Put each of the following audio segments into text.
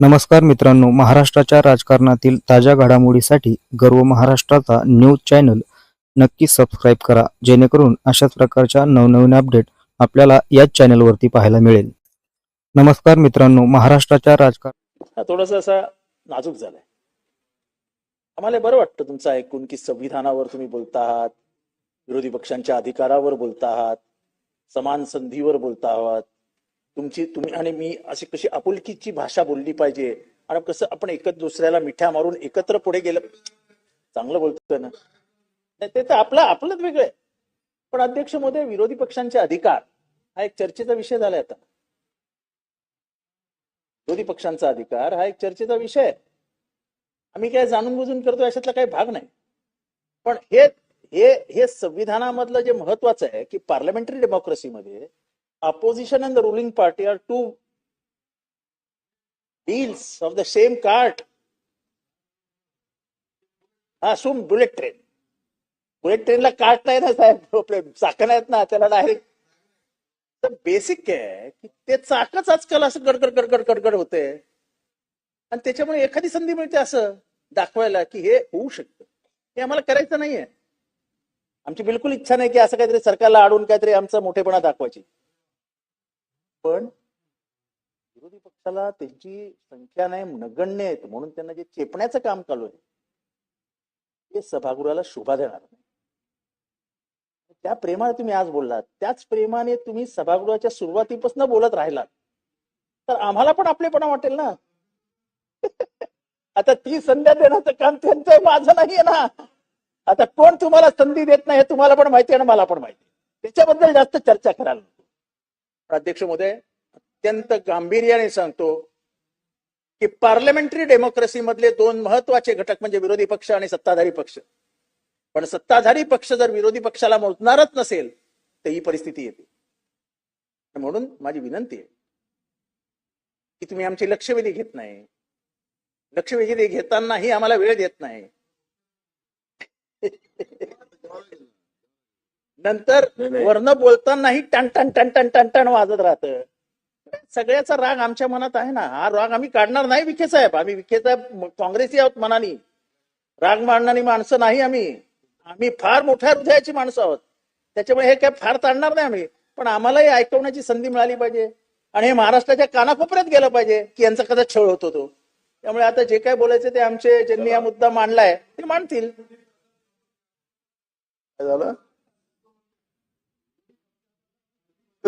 नमस्कार मित्रांनो महाराष्ट्राच्या राजकारणातील ताज्या घडामोडीसाठी गर्व महाराष्ट्राचा न्यूज चॅनल नक्की सबस्क्राईब करा जेणेकरून अशाच प्रकारच्या नवनवीन अपडेट आपल्याला याच चॅनलवरती पाहायला मिळेल. नमस्कार मित्रांनो महाराष्ट्राच्या राजकारण हा थोडासा असा नाजूक झालाय. आम्हाला बरं वाटतं तुमचं ऐकून की संविधानावर तुम्ही बोलता आहात विरोधी पक्षांच्या अधिकारावर बोलता आहात समान संधीवर बोलता आहात तुमची तुम्ही आणि मी अशी कशी आपुलकीची भाषा बोलली पाहिजे. आणि कसं आपण एकत्र दुसऱ्याला मिठ्या मारून एकत्र पुढे गेलं. चांगलं बोलतोय ना. नाही ते तर आपलं आपलंच वेगळं आहे. पण अध्यक्ष मोदय विरोधी पक्षांचे अधिकार हा एक चर्चेचा विषय झालाय आता. विरोधी पक्षांचा अधिकार हा एक चर्चेचा विषय आहे. आम्ही काय जाणून बुजून करतो याच्यातला काही भाग नाही. पण हे हे हे संविधानामधलं जे महत्वाचं आहे की पार्लमेंटरी डेमोक्रेसीमध्ये opposition and the ruling party are two wheels of the same cart हा सुम बुलेट ट्रेन बुलेट ट्रेनला काट नाही ना साहेब आपले चाकं नाहीत ना त्याला डायरेक्ट तर बेसिक काय आहे की ते चाकच आजकाल असं गडगड गडगड गडगड होते आणि त्याच्यामुळे एखादी संधी मिळते असं दाखवायला की हे होऊ शकतं. हे आम्हाला करायचं नाहीये. आमची बिलकुल इच्छा नाही की असं काहीतरी सरकारला आडून काहीतरी आमचा मोठेपणा दाखवायची. पण विरोधी पक्षाला त्यांची संख्या नाही नगण्य आहेत म्हणून त्यांना जे चेपण्याचं काम चालू आहे ते सभागृहाला शोभा देणार नाही. त्या प्रेमाने तुम्ही आज बोललात त्याच प्रेमाने तुम्ही सभागृहाच्या सुरुवातीपासून बोलत राहिलात. तर आम्हाला पण आपलेपणा वाटेल ना? आता ती संध्या देण्याचं काम त्यांचं माझं नाहीये ना? आता कोण तुम्हाला संधी देत नाही हे तुम्हाला पण माहिती आहे आणि मला पण माहिती त्याच्याबद्दल जास्त चर्चा करायला प्राध्यक्ष अध्यक्ष महोदय अत्यंत गांभीर्याने सांगतो की पार्लमेंटरी डेमोक्रेसी मधले दोन महत्त्वाचे घटक म्हणजे विरोधी पक्ष आणि सत्ताधारी पक्ष. पण सत्ताधारी पक्ष जर विरोधी पक्षाला मोजणारच नसेल तर ही परिस्थिती येते. म्हणून माझी विनंती आहे की तुम्ही आमची लक्षवेधी घेत नाही. लक्षवेधी घेतानाही आम्हाला वेळ देत नाही. नंतर वर्ण बोलतानाही टन टन टन टन टन टन वाजत राहत. सगळ्याचा राग आमच्या मनात आहे ना. हा राग आम्ही काढणार नाही विखे साहेब. आम्ही विखे साहेब काँग्रेसी आहोत मनानी. राग मांडणारी माणसं नाही आम्ही. आम्ही फार मोठ्या हृदयाची माणसं आहोत. त्याच्यामुळे हे काय फार ताणणार नाही आम्ही. पण आम्हालाही ऐकवण्याची संधी मिळाली पाहिजे. आणि हे महाराष्ट्राच्या कानाकोपऱ्यात गेलं पाहिजे की यांचा कसा छळ होतो तो. त्यामुळे आता जे काय बोलायचं ते आमचे ज्यांनी हा मुद्दा मांडलाय ते मांडतील. काय झालं?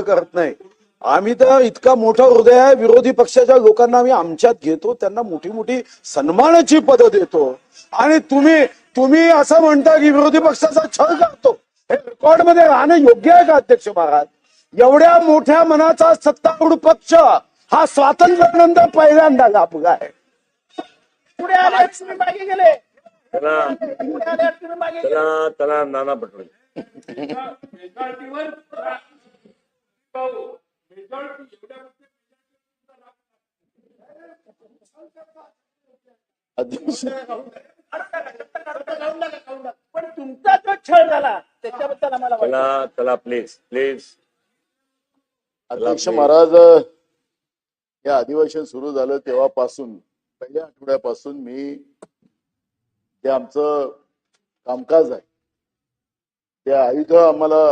करत नाही. आम्ही तर इतका मोठा हृदय आहे विरोधी पक्षाच्या लोकांना आम्ही आमच्यात घेतो त्यांना मोठी मोठी सन्मानाची पदं देतो. आणि तुम्ही तुम्ही असं म्हणता की विरोधी पक्षाचा छळ करतो. हे रेकॉर्डमध्ये राहणं योग्य आहे का अध्यक्ष महाराज? एवढ्या मोठ्या मनाचा सत्तारूढ पक्ष हा स्वातंत्र्यानंतर पहिल्यांदा लाभला आहे. पुढे आले तुम्ही मागे गेले. पुढे आले तुम्ही मागे त्याला नाना पटोले. अध्यक्ष पण तुमचा जो छळ झाला त्याच्याबद्दल आम्हाला त्याला प्लीज प्लीज अध्यक्ष महाराज हे अधिवेशन सुरू झालं तेव्हापासून पहिल्या आठवड्यापासून मी जे आमचं कामकाज आहे ते आयुध आम्हाला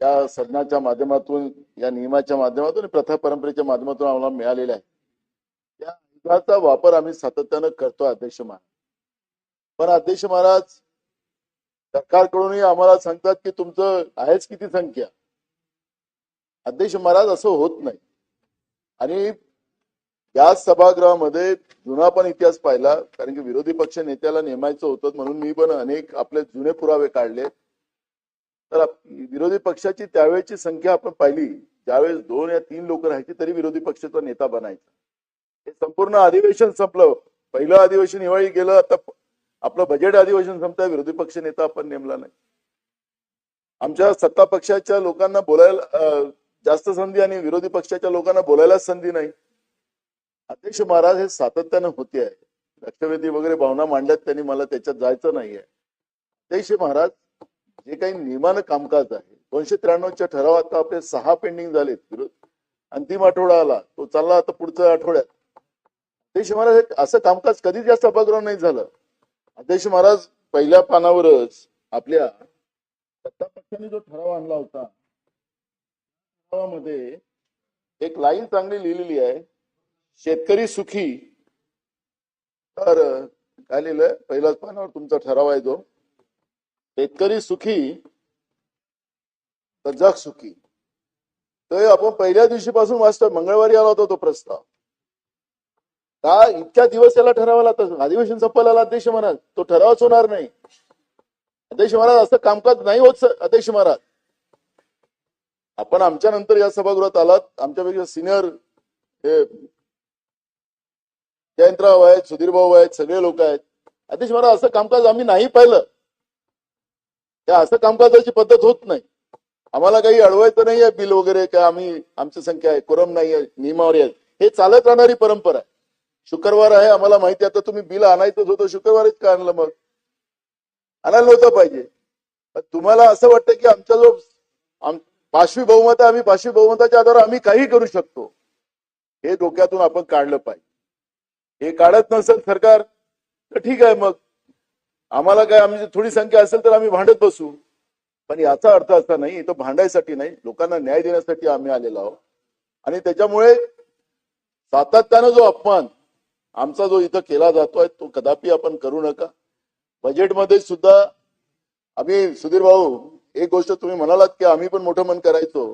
या सदनाच्या माध्यमातून या नियमाच्या माध्यमातून प्रथा परंपरेच्या माध्यमातून आम्हाला मिळालेलं आहे. या युगाचा वापर आम्ही सातत्यानं करतो अध्यक्ष महाराज. पण अध्यक्ष महाराज सरकारकडूनही आम्हाला सांगतात की तुमचं आहेच किती संख्या. अध्यक्ष महाराज असं होत नाही. आणि या सभागृहामध्ये जुना पण इतिहास पाहिला कारण की विरोधी पक्ष नेत्याला नेमायचं होतं म्हणून मी पण अनेक आपले जुने पुरावे काढले तर विरोधी पक्षाची त्यावेळेची संख्या आपण पाहिली. ज्यावेळेस दोन या तीन लोक राहायची तरी विरोधी पक्षाचा नेता बनायचा. हे संपूर्ण अधिवेशन संपलं. पहिलं अधिवेशन हिवाळी गेलं आता आपलं बजेट अधिवेशन संपतं विरोधी पक्ष नेता आपण नेमला नाही. आमच्या सत्ता पक्षाच्या लोकांना बोलायला जास्त संधी आणि विरोधी पक्षाच्या लोकांना बोलायलाच संधी नाही. अध्यक्ष महाराज हे सातत्यानं होते आहे. लक्षवेधी वगैरे भावना मांडल्यात त्यांनी मला त्याच्यात जायचं नाहीये. अध्यक्ष महाराज जे काही नियमानं कामकाज आहे दोनशे त्र्याण्णवच्या ठराव आता आपले सहा पेंडिंग झालेत विरोध. अंतिम आठवडा आला तो चालला आता पुढच्या आठवड्यात. अध्यक्ष महाराज हे असं कामकाज कधीच या सभागृहात नाही झालं. अध्यक्ष महाराज पहिल्या पानावरच आपल्या सत्ता पक्षाने जो ठराव आणला होता ठरावामध्ये एक लाईन चांगली लिहिलेली आहे शेतकरी सुखी. तर काय लिहिलंय पहिल्याच पानावर तुमचा ठराव आहे जो. शेतकरी सुखी तर जग सुखी. तर आपण पहिल्या दिवशीपासून वाचतोय मंगळवारी आला होता तो प्रस्ताव. का इतक्या दिवस याला ठरावा तर अधिवेशन संपायला आला अध्यक्ष महाराज. तो ठरावच होणार नाही. अध्यक्ष महाराज असं कामकाज नाही होत अध्यक्ष महाराज. आपण आमच्या नंतर या सभागृहात आलात. आमच्यापेक्षा सिनियर हे जयंतराव आहेत सुधीर भाऊ आहेत सगळे लोक आहेत. अध्यक्ष महाराज असं कामकाज आम्ही नाही पाहिलं. त्या असं कामकाजाची पद्धत होत नाही. आम्हाला काही अडवायचं नाही आहे बिल वगैरे काय आम्ही आमची संख्या आहे कोरम नाही आहे नियमावरी आहे हे चालत राहणारी परंपरा आहे. शुक्रवार आहे आम्हाला माहिती आहे आता तुम्ही बिल आणायचंच होतं शुक्रवारीच का आणलं मग? आणायला नव्हतं पाहिजे. तुम्हाला असं वाटतं की आमचा जो आम- बहुमत आहे आम्ही पाशवी बहुमताच्या आधारावर आम्ही काही करू शकतो. हे डोक्यातून आपण काढलं पाहिजे. हे काढत नसेल सरकार तर ठीक आहे मग. आम्हाला काय आमची थोडी संख्या असेल तर आम्ही भांडत बसू. पण याचा अर्थ असा नाही तो भांडायसाठी नाही लोकांना न्याय देण्यासाठी आम्ही आलेलो आहोत. आणि त्याच्यामुळे सातत्यानं जो अपमान आमचा जो इथं केला जातोय तो कदापि आपण करू नका. बजेटमध्ये सुद्धा आम्ही सुधीर भाऊ एक गोष्ट तुम्ही म्हणालात की आम्ही पण मोठं मन करायचो.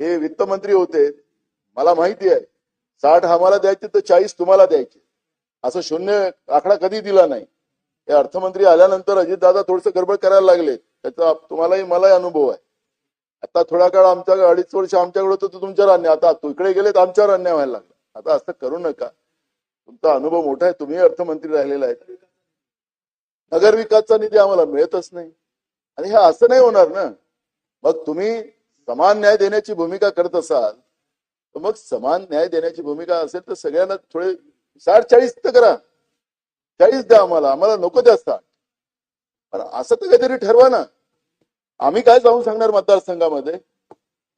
हे वित्तमंत्री होते मला माहिती आहे. साठ आम्हाला द्यायचे तर चाळीस तुम्हाला द्यायचे. असं शून्य आकडा कधी दिला नाही. हे अर्थमंत्री आल्यानंतर अजितदादा थोडस गडबड करायला लागले. त्याचा तुम्हालाही मलाही अनुभव आहे. आता थोडा काळ आमच्या अडीच वर्ष आमच्याकडे होतं तर तुमच्यावर अन्याय. आता इकडे गेले तर आमच्यावर अन्याय व्हायला लागला. आता असं करू नका. तुमचा अनुभव मोठा आहे. तुम्ही अर्थमंत्री राहिलेला आहे. नगर विकासचा निधी आम्हाला मिळतच नाही. आणि हे असं नाही होणार ना. मग तुम्ही समान न्याय देण्याची भूमिका करत असाल तर मग समान न्याय देण्याची भूमिका असेल तर सगळ्यांना थोडे साठ चाळीस तर करा. चाळीस द्या आम्हाला आम्हाला नको द्या साठ असं तर काहीतरी ठरवा ना. आम्ही काय जाऊन सांगणार मतदारसंघामध्ये?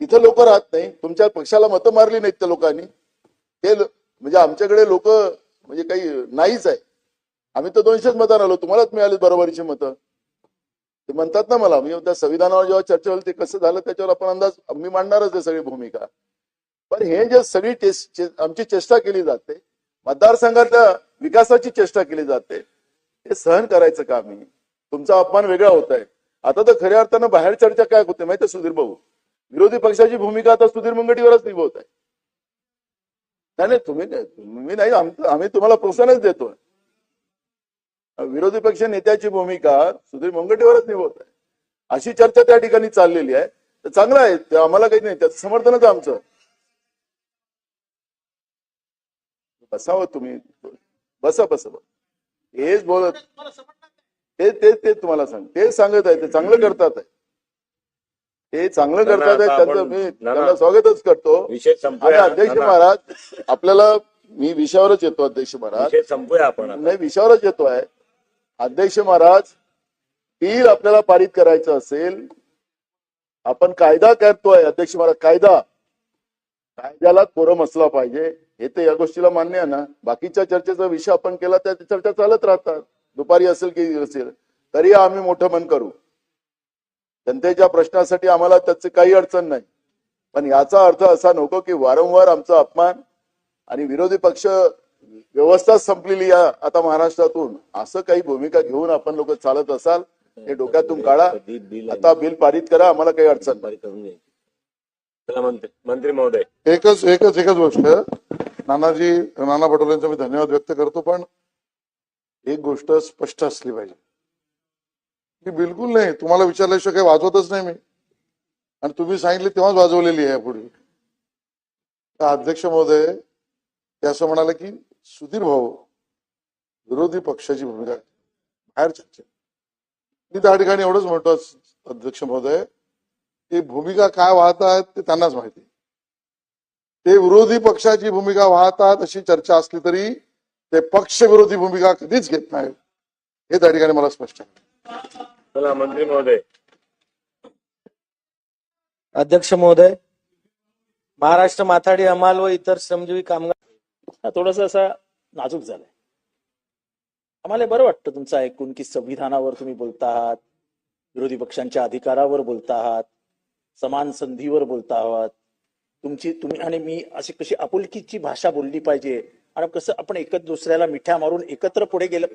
इथं लोक राहत नाही. तुमच्या पक्षाला मतं मारली नाहीत त्या लोकांनी. ते म्हणजे आमच्याकडे लोक म्हणजे काही नाहीच आहे. आम्ही तर दोनशेच मतांना आलो. तुम्हालाच मिळाले बरोबरीची मतं. ते म्हणतात ना मला मी त्या संविधानावर जेव्हा चर्चा होईल ते कसं झालं त्याच्यावर आपण अंदाज मी मांडणारच आहे सगळी भूमिका. पण हे जे सगळी टेस्ट आमची चेष्टा केली जाते मतदारसंघातल्या विकासाची चेष्टा केली जाते. हे सहन करायचं का आम्ही तुमचा अपमान वेगळा होत आहे आता तर खऱ्या अर्थानं बाहेर चर्चा काय होते माहिती सुधीर भाऊ? विरोधी पक्षाची भूमिका आता सुधीर मुनगंटीवरच निभवत आहे. नाही नाही तुम्ही नाही तुम्ही नाही आम्ही तुम्हाला प्रोत्साहनच देतोय. विरोधी पक्ष नेत्याची भूमिका सुधीर मुनगंटीवरच निभवत आहे. अशी चर्चा त्या ठिकाणी चाललेली आहे. तर चांगलं आहे आम्हाला काही नाही त्याचं समर्थनच आमचं. बसावं तुम्ही. बसा बसा बसा. हेच बोलत ते ते ते तुम्हाला सांग. ते सांगत आहे ते चांगलं करतात आहे. ते चांगलं करतात आहे त्यांचं मी. त्यांना स्वागतच करतो. आणि अध्यक्ष महाराज आपल्याला मी विषयावरच येतो अध्यक्ष महाराज. संपूया आपण. नाही विषयावरच येतोय अध्यक्ष महाराज बिल आपल्याला पारित करायचं असेल आपण कायदा करतोय अध्यक्ष महाराज कायदा. कायद्याला कोरम असला पाहिजे. हे तर या गोष्टीला मान्य आहे ना. बाकीच्या चर्चेचा विषय आपण केला त्या चर्चा चालत राहतात. दुपारी असेल की असेल तरी आम्ही मोठं मन करू. जनतेच्या प्रश्नासाठी आम्हाला त्याचे काही अडचण नाही. पण याचा अर्थ असा नको की वारंवार आमचा अपमान आणि विरोधी पक्ष व्यवस्था संपलेली आहे आता महाराष्ट्रातून. असं काही भूमिका घेऊन आपण लोक चालत असाल हे डोक्यातून काढा. आता बिल पारित करा आम्हाला काही अडचण नाही. दुपारी करून मंत्री महोदय. एकच एकच एकच गोष्ट. नानाजी नाना पटोलेंचा मी धन्यवाद व्यक्त करतो पण एक गोष्ट स्पष्ट असली पाहिजे. मी बिलकुल नाही तुम्हाला विचारल्याशिवाय काही वाजवतच नाही मी. आणि तुम्ही सांगितले तेव्हाच वाजवलेली आहे पूर्वी अध्यक्ष महोदय ते असं म्हणाले की सुधीर भाऊ विरोधी पक्षाची भूमिका बाहेर चर्चा मी त्या ठिकाणी एवढंच म्हणतो अध्यक्ष महोदय की भूमिका काय वाहतात ते त्यांनाच माहिती ते विरोधी पक्षाची भूमिका वाहतात अशी चर्चा असली तरी ते पक्ष विरोधी भूमिका कधीच घेत नाहीत. हे त्या ठिकाणी मला स्पष्ट आहे. चला मंत्री महोदय. अध्यक्ष महोदय महाराष्ट्र माथाडी हमाल व इतर श्रमजीवी कामगार हा थोडासा असा नाजूक झालाय. आम्हाला बरं वाटतं तुमचं ऐकून की संविधानावर तुम्ही बोलता आहात विरोधी पक्षांच्या अधिकारावर बोलता आहात समान संधीवर बोलता आहात तुमची तुम्ही आणि मी अशी कशी आपुलकीची भाषा बोलली पाहिजे. आणि कसं आपण एकत्र दुसऱ्याला मिठ्या मारून एकत्र पुढे गेलं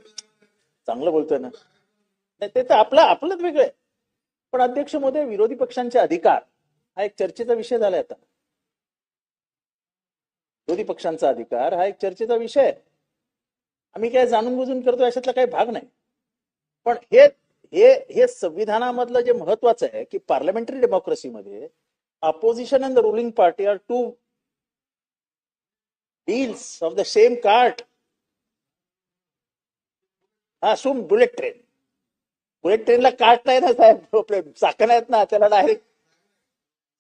चांगलं बोलतोय ना. नाही ते तर आपलं आपलंच वेगळं आहे. पण अध्यक्ष मोदय विरोधी पक्षांचे अधिकार हा एक चर्चेचा विषय झालाय आता. विरोधी पक्षांचा अधिकार हा एक चर्चेचा विषय आहे. आम्ही काय जाणून बुजून करतो याच्यातला काही भाग नाही. पण हे हे हे संविधानामधलं जे महत्वाचं आहे की पार्लमेंटरी डेमोक्रेसीमध्ये opposition and the ruling party are two wheels of the same cart हा सुम बुलेट ट्रेन बुलेट ट्रेनला काट नाही ना साहेब आपले चाकं आहेत ना त्याला डायरेक्ट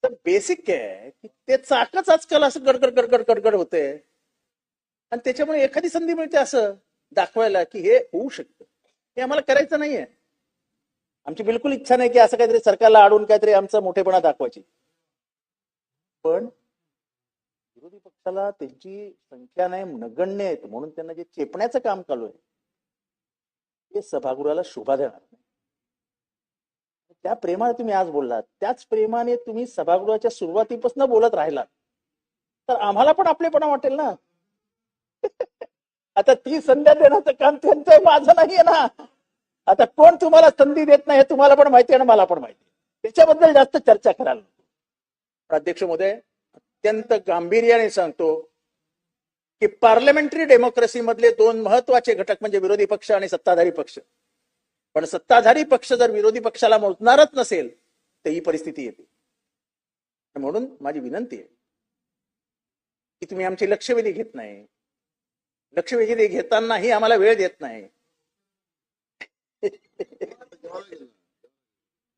तर बेसिक काय आहे की ते चाकच आजकाल असं गडगड गडगड गडगड होते. आणि त्याच्यामुळे एखादी संधी मिळते असं दाखवायला की हे होऊ शकतं. हे आम्हाला करायचं नाहीये. आमची बिलकुल इच्छा नाही की असं काहीतरी सरकारला आडून काहीतरी आमचा मोठेपणा दाखवायची. पण विरोधी पक्षाला त्यांची संख्या नाही नगण्य आहेत म्हणून त्यांना जे चेपण्याचं काम चालू आहे ते सभागृहाला शोभा देणार नाही. त्या प्रेमाने तुम्ही आज बोललात त्याच प्रेमाने तुम्ही सभागृहाच्या सुरुवातीपासून बोलत राहिलात. तर आम्हाला पण आपलेपणा वाटेल ना? आता ती संध्या देण्याचं काम त्यांचं आहे, माझं नाहीये ना? आता कोण तुम्हाला संधी देत नाही हे तुम्हाला पण माहिती आहे आणि मला पण माहिती त्याच्याबद्दल जास्त चर्चा करायला प्राध्यक्ष अध्यक्ष अत्यंत गांभीर्याने सांगतो की पार्लमेंटरी डेमोक्रेसी मधले दोन महत्त्वाचे घटक म्हणजे विरोधी पक्ष आणि सत्ताधारी पक्ष. पण सत्ताधारी पक्ष जर विरोधी पक्षाला मोजणारच नसेल तर ही परिस्थिती येते. म्हणून माझी विनंती आहे की तुम्ही आमची लक्षवेधी घेत नाही. लक्षवेधी घेतानाही आम्हाला वेळ देत नाही.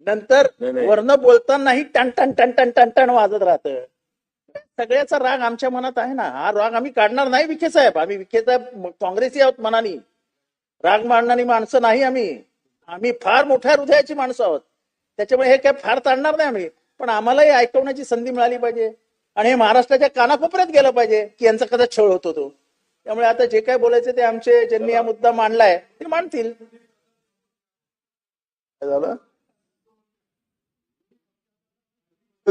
नंतर. वरनं बोलतानाही टन टन टन टन टन टन वाजत राहत. सगळ्याचा राग आमच्या मनात आहे ना. हा राग आम्ही काढणार नाही विखे साहेब. आम्ही विखे साहेब काँग्रेसी आहोत मनानी. राग मांडणारी माणसं नाही आम्ही. आम्ही फार मोठ्या हृदयाची माणसं आहोत. त्याच्यामुळे हे काय फार ताणणार नाही आम्ही. पण आम्हालाही ऐकवण्याची संधी मिळाली पाहिजे. आणि हे महाराष्ट्राच्या कानाकोपऱ्यात गेलं पाहिजे की यांचा कदा छळ होतो तो त्यामुळे आता जे काय बोलायचं ते आमचे ज्यांनी हा मुद्दा मांडलाय ते मांडतील. काय झालं?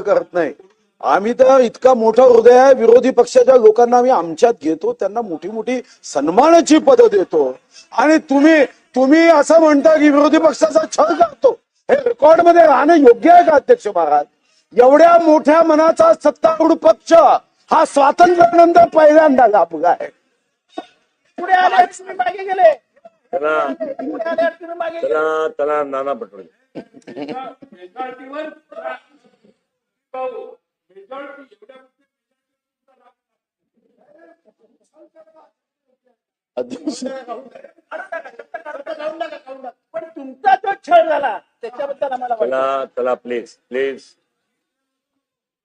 करत नाही. आम्ही तर इतका मोठा हृदय आहे विरोधी पक्षाच्या लोकांना आम्ही आमच्यात घेतो त्यांना मोठी मोठी सन्मानाची पदं देतो. आणि तुम्ही तुम्ही असं म्हणता की विरोधी पक्षाचा छळ करतो हे रेकॉर्डमध्ये राहणं योग्य आहे का अध्यक्ष महाराज? एवढ्या मोठ्या मनाचा सत्तारूढ पक्ष हा स्वातंत्र्यानंतर पहिल्यांदा लाभला आहे. पुढे आले तुम्ही मागे गेले. तुम्ही मागे त्याला नाना पटोले अध्यक्ष पण तुमचा जो छळ झाला त्याच्याबद्दल आम्हाला त्याला प्लीज प्लीज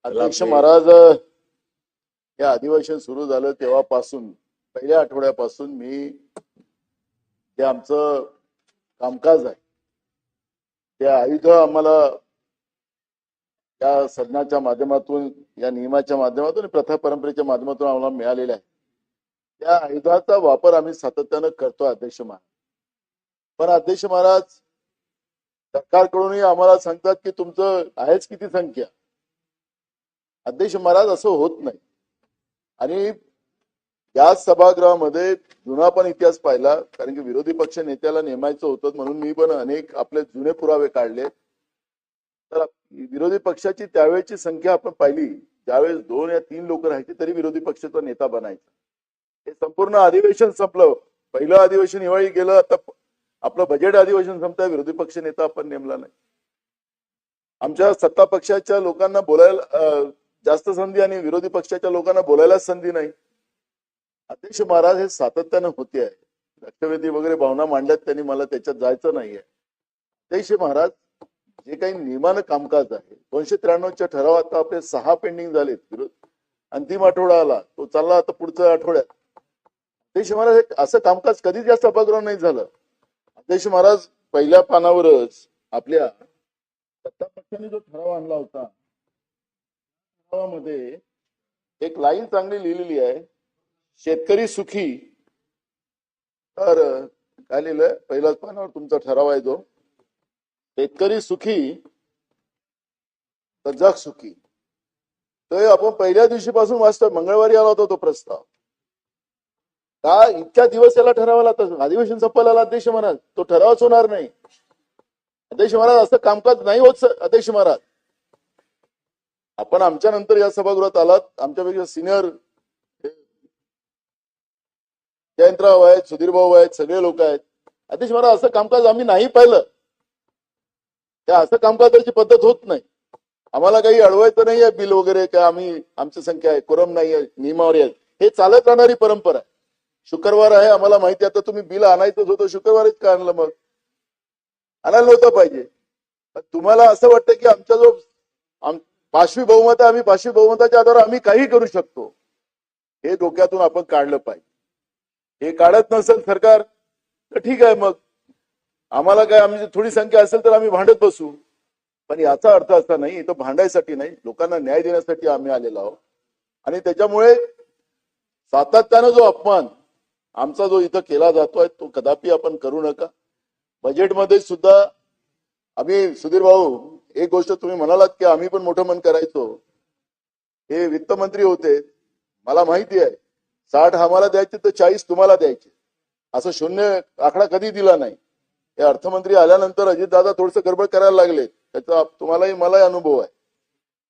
अध्यक्ष महाराज हे अधिवेशन सुरू झालं तेव्हापासून पहिल्या आठवड्यापासून मी जे आमचं कामकाज आहे ते आयुध आम्हाला या सदनाच्या माध्यमातून या नियमाच्या माध्यमातून प्रथा परंपरेच्या माध्यमातून आम्हाला मिळालेलं आहे. त्या आयुधाचा वापर आम्ही सातत्यानं करतो अध्यक्ष महाराज. पण अध्यक्ष महाराज सरकारकडूनही आम्हाला सांगतात की तुमचं आहेच किती संख्या. अध्यक्ष महाराज असं होत नाही. आणि या सभागृहामध्ये जुना पण इतिहास पाहिला कारण की विरोधी पक्ष नेत्याला नेमायचं होतं म्हणून मी पण अनेक आपले जुने पुरावे काढले. तर विरोधी पक्षाची त्यावेळेची संख्या आपण पाहिली. ज्यावेळेस दोन या तीन लोक राहायचे तरी विरोधी पक्षाचा नेता बनायचा. हे संपूर्ण अधिवेशन संपलं. पहिलं अधिवेशन हिवाळी गेलं आता आपलं बजेट अधिवेशन संपतं विरोधी पक्ष नेता आपण नेमला नाही. आमच्या सत्ता पक्षाच्या लोकांना बोलायला जास्त संधी आणि विरोधी पक्षाच्या लोकांना बोलायलाच संधी नाही. अध्यक्ष महाराज हे सातत्यानं होते आहे. लक्षवेधी वगैरे भावना मांडल्यात त्यांनी मला त्याच्यात जायचं नाहीये अध्यक्ष महाराज जे काही नियमानं कामकाज आहे दोनशे त्र्याण्णवच्या ठराव आता आपले सहा पेंडिंग झालेत. विरोध अंतिम आठवडा आला तो चालला आता पुढच्या आठवड्यात. अध्यक्ष महाराज असं कामकाज कधीच जास्त सभागृहात नाही झालं. अध्यक्ष महाराज पहिल्या पानावरच आपल्या सत्ता पक्षाने जो ठराव आणला होता ठरावामध्ये एक लाईन चांगली लिहिलेली आहे शेतकरी सुखी. तर काय लिहिलंय? पहिल्याच पानावर तुमचा ठराव आहे जो. शेतकरी सुखी तर जग सुखी. तर आपण पहिल्या दिवशीपासून वाचतोय मंगळवारी आला होता तो प्रस्ताव. का इतक्या दिवस याला ठरावा तर अधिवेशन संपायला अध्यक्ष महाराज. तो ठरावच होणार नाही. अध्यक्ष महाराज असं कामकाज नाही होत अध्यक्ष महाराज. आपण आमच्या नंतर या सभागृहात आलात. आमच्यापेक्षा सिनियर जयंतराव आहेत सुधीर भाऊ आहेत सगळे लोक आहेत. अध्यक्ष महाराज असं कामकाज आम्ही नाही पाहिलं. त्या असं कामकाजाची पद्धत होत नाही. आम्हाला काही अडवायचं नाही आहे बिल वगैरे का आम्ही आमची संख्या आहे कोरम नाही आहे नियमावली आहे. हे चालत राहणारी परंपरा आहे. शुक्रवार आहे आम्हाला माहिती आहे आता तुम्ही बिल आणायचंच होतं शुक्रवारीच का आणलं मग? आणायला नव्हतं पाहिजे. तुम्हाला असं वाटतं की आमचा जो पाशवी बहुमत आहे आम्ही पाशवी बहुमताच्या आधारावर आम्ही काही करू शकतो. हे डोक्यातून आपण काढलं पाहिजे. हे काढत नसेल सरकार तर ठीक आहे मग. आम्हाला काय आमची थोडी संख्या असेल तर आम्ही भांडत बसू. पण याचा अर्थ असा नाही तो भांडायसाठी नाही लोकांना न्याय देण्यासाठी आम्ही आलेलो आहोत. आणि त्याच्यामुळे सातत्यानं जो अपमान आमचा जो इथं केला जातोय तो कदापि आपण करू नका. बजेटमध्ये सुद्धा आम्ही सुधीर भाऊ एक गोष्ट तुम्ही म्हणालात की आम्ही पण मोठं मन करायचो. हे वित्तमंत्री होते मला माहिती आहे. साठ आम्हाला द्यायचे तर चाळीस तुम्हाला द्यायचे. असं शून्य आकडा कधी दिला नाही. हे अर्थमंत्री आल्यानंतर अजितदादा थोडस गडबड करायला लागले. त्याचा तुम्हालाही मलाही अनुभव आहे.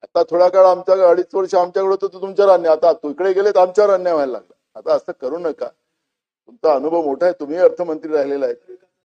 आता थोडा काळ आमच्या अडीच वर्ष आमच्याकडे होतं तर तुमच्यावर अन्याय आता तिकडे गेले तर आमच्यावर अन्याय व्हायला लागला आता असं करू नका. तुमचा अनुभव मोठा आहे. तुम्ही अर्थमंत्री राहिलेला आहे.